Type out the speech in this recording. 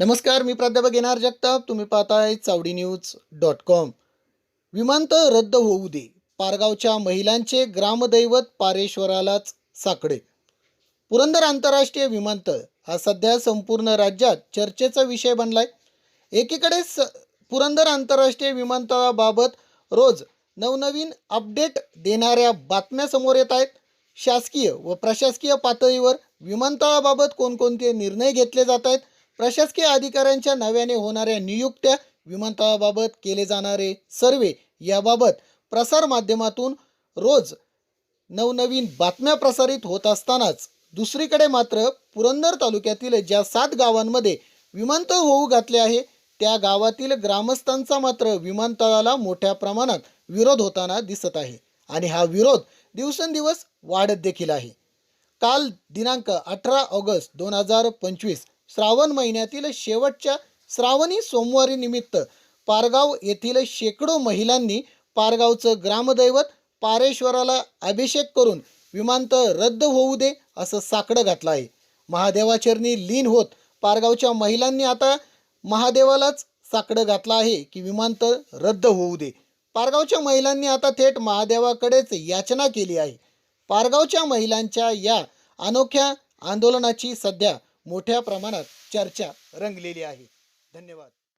नमस्कार मी प्राध्यापक येणार जगताप. तुम्ही पाहताय चावडी न्यूज डॉट कॉम. विमानतळ रद्द होऊ दे. पारगावच्या महिलांचे ग्रामदैवत पारेश्वरालाच साकडे. पुरंदर आंतरराष्ट्रीय विमानतळ हा सध्या संपूर्ण राज्यात चर्चेचा विषय बनलाय. एकीकडे स पुरंदर आंतरराष्ट्रीय विमानतळाबाबत रोज नवनवीन अपडेट देणाऱ्या बातम्या समोर येत आहेत. शासकीय व प्रशासकीय पातळीवर विमानतळाबाबत कोणकोणते निर्णय घेतले जात आहेत? प्रशासकीय अधिकाऱ्यांच्या नव्याने होणाऱ्या नियुक्त्या विमानतळाबाबत केले जाणारे सर्वे याबाबत प्रसारमाध्यमातून रोज नवनवीन बातम्या प्रसारित होत असतानाच दुसरीकडे मात्र पुरंदर तालुक्यातील ज्या सात गावांमध्ये विमानतळ होऊ घातले आहे त्या गावातील ग्रामस्थांचा मात्र विमानतळाला मोठ्या प्रमाणात विरोध होताना दिसत आहे आणि हा विरोध दिवसेंदिवस वाढत देखील आहे. काल दिनांक अठरा ऑगस्ट दोन हजार पंचवीस श्रावण महिन्यातील शेवटच्या श्रावणी सोमवारी निमित्त पारगाव येथील शेकडो महिलांनी पारगावचं ग्रामदैवत पारेश्वराला अभिषेक करून विमानतळ रद्द होऊ दे असं साकडं घातलं आहे. महादेवाचरणी लीन होत पारगावच्या महिलांनी आता महादेवालाच साकडं घातलं आहे की विमानतळ रद्द होऊ दे. पारगावच्या महिलांनी आता थेट महादेवाकडेच याचना केली आहे. पारगावच्या महिलांच्या या अनोख्या आंदोलनाची सध्या मोठ्या प्रमाणात चर्चा रंगलेली आहे. धन्यवाद.